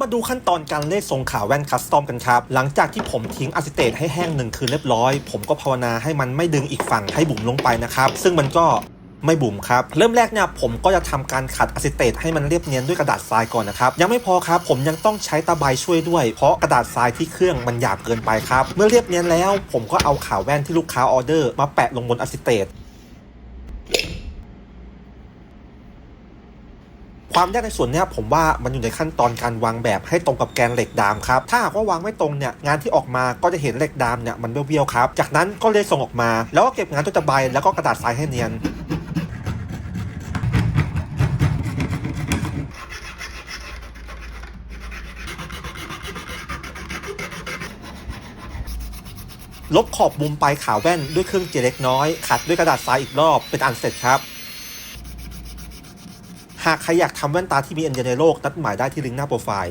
มาดูขั้นตอนการเลขทรงขาแว่นคัสตอมกันครับ หลังจากที่ผมทิ้งอะซิเตตให้แห้งหนึ่งคืนเรียบร้อย ผมก็ภาวนาให้มันไม่ดึงอีกฝั่งให้บุ๋มลงไปนะครับ ซึ่งมันก็ไม่บุ๋มครับ เริ่มแรกเนี่ยผมก็จะทำการขัดอะซิเตตให้มันเรียบเนียนด้วยกระดาษทรายก่อนนะครับ ยังไม่พอครับ ผมยังต้องใช้ตะไบช่วยด้วย เพราะกระดาษทรายที่เครื่องมันหยาบเกินไปครับ เมื่อเรียบเนียนแล้ว ผมก็เอาขาแว่นที่ลูกค้าออเดอร์ มาแปะลงบนอะซิเตต ความยากในส่วนนี้ผมว่ามันอยู่ในขั้นตอนการวางแบบให้ตรงกับแกนเหล็กดามครับ ถ้าหากว่าวางไม่ตรงเนี่ยงานที่ออกมาก็จะเห็นเหล็กดามเนี่ยมันเบี้ยวๆครับ จากนั้นก็เลยส่งออกมา แล้วก็เก็บงานตัวตะไบแล้วก็กระดาษทรายให้เนียนลบขอบมุมปลายขาแว่นด้วยเครื่องเจเล็กน้อยขัดด้วยกระดาษทรายอีกรอบเป็นอันเสร็จครับ หากใครอยากทำแว่นตาที่มีอันเดียวในโลกนัดหมายได้ที่ลิงก์หน้าโปรไฟล์